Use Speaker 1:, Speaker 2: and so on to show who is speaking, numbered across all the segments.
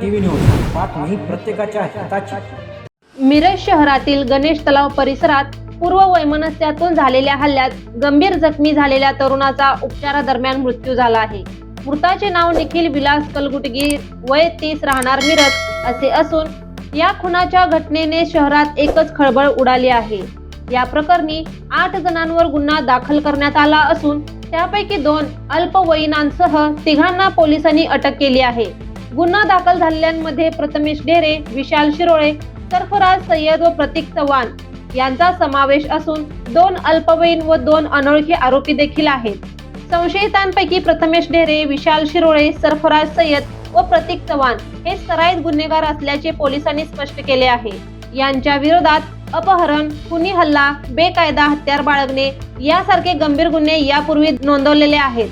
Speaker 1: TV news. बातमी प्रत्येकाच्या हिताची.
Speaker 2: मिरज शहरातील गणेश तलाव परिसरात पूर्व वैमनस्यातून झालेल्या हल्ल्यात गंभीर जखमी झालेल्या तरुणाचा उपचारादरम्यान मृत्यू झाला आहे. मृताचे नाव निखिल विलास कलगुटगी वय तीस राहणार मिरज असे असून या खुनाच्या घटनेने शहरात एकच खळबळ उडाली आहे. या प्रकरणी आठ जणांवर गुन्हा दाखल करण्यात आला असून त्यापैकी दोन अल्पवयीनांसह तिघांना पोलिसांनी अटक केली आहे. गुन्हा दाखल झालेल्यांमध्ये प्रथमेश ढेरे विशाल शिरोळे सरफराज सय्यद व प्रतीक चव्हाण यांचा समावेश असून दोन अल्पवयीन व दोन अनोळखी आरोपी देखील आहेत. संशयितांपैकी प्रथमेश ढेरे विशाल शिरोळे सरफराज सय्यद व प्रतीक चव्हाण हे सराईत गुन्हेगार असल्याचे पोलिसांनी स्पष्ट केले आहे. यांच्या विरोधात अपहरण खुनी हल्ला बेकायदा हत्यार बाळगणे यासारखे गंभीर गुन्हे यापूर्वी नोंदवलेले आहेत.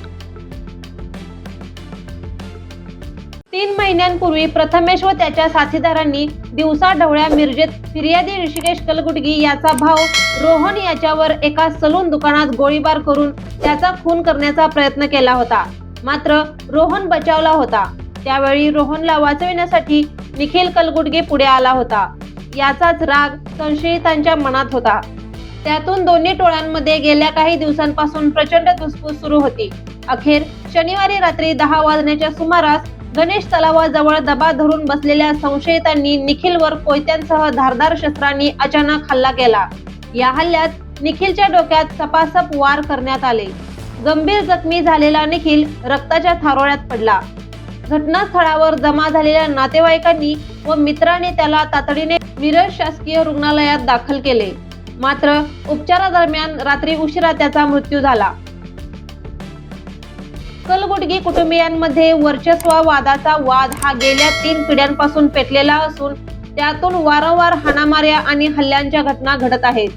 Speaker 2: तीन महिन्यांपूर्वी प्रथमेश व त्याच्या साथीदारांनी दिवसा ढवळ्या मिरजेत फिर्यादी ऋषिकेश कलगुटगी याचा भाऊ रोहन याच्यावर एका सलून दुकानात गोळीबार करून त्याचा खून करण्याचा प्रयत्न केला होता. मात्र रोहन बचावला होता. त्यावेळी रोहनला वाचविण्यासाठी निखिल कलगुटगी पुढे आला होता. याचाच राग संशयितांच्या मनात होता. त्यातून दोन्ही टोळ्यांमध्ये गेल्या काही दिवसांपासून प्रचंड धुसफूस सुरू होती. अखेर शनिवारी रात्री दहा वाजण्याच्या सुमारास गणेश तलावाजवळ दबा धरून बसलेल्या संशयितांनी निखिलवर कोयत्यांसह धारदार शस्त्रांनी अचानक हल्ला केला. या हल्ल्यात निखिलच्या डोक्यात सपासप वार करण्यात आले. गंभीर जखमी झालेला निखिल रक्ताच्या थारोळ्यात पडला. घटनास्थळावर जमा झालेल्या नातेवाईकांनी व मित्रांनी त्याला तातडीने मिरज शासकीय रुग्णालयात दाखल केले. मात्र उपचारादरम्यान रात्री उशिरा त्याचा मृत्यू झाला. कलगुटगी कुटुंबियांमध्ये वर्चस्ववादाचा वाद हा गेल्या तीन पिढ्यांपासून पेटलेला असून त्यातून वारंवार हाणामाऱ्या आणि हल्ल्यांच्या घटना घडत आहेत.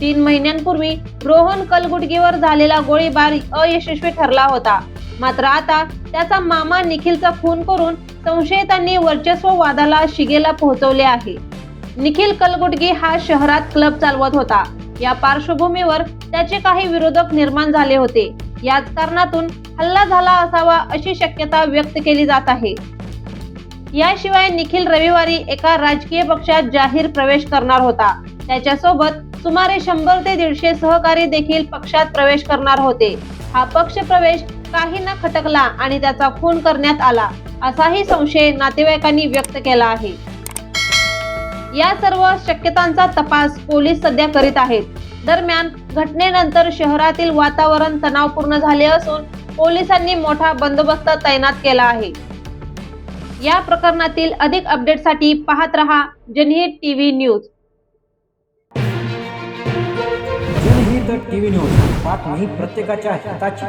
Speaker 2: तीन महिन्यांपूर्वी रोहन कलगुटगीवर झालेला गोळीबार अयशस्वी ठरला होता. मात्र आता त्याचा मामा निखिलचा खून करून संशयितांनी वर्चस्ववादाला शिगेला पोहोचवले आहे. निखिल कलगुटगी हा शहरात क्लब चालवत होता. या पार्श्वभूमीवर त्याचे काही विरोधक निर्माण झाले होते. याच कारणातून हल्ला झाला असावा अशी शक्यता व्यक्त केली जात आहे. याशिवाय निखिल रविवारी एका राजकीय पक्षात जाहीर प्रवेश करणार होता. त्याच्यासोबत सुमारे शंभर ते दीडशे सहकारी देखील पक्षात प्रवेश करणार होते. हा पक्ष प्रवेश काही न खटकला आणि त्याचा खून करण्यात आला असाही संशय नातेवाईकांनी व्यक्त केला आहे. या सर्व शक्यतांचा तपास पोलीस सध्या करीत आहेत. दरम्यान घटनेनंतर शहरातील वातावरण तणावपूर्ण झाले असून पोलिसांनी मोठा बंदोबस्त तैनात केला आहे. या प्रकरणातील अधिक अपडेटसाठी पाहत रहा Janhit TV news.
Speaker 1: Janhit TV news बातमी प्रत्येकाच्या हिताची.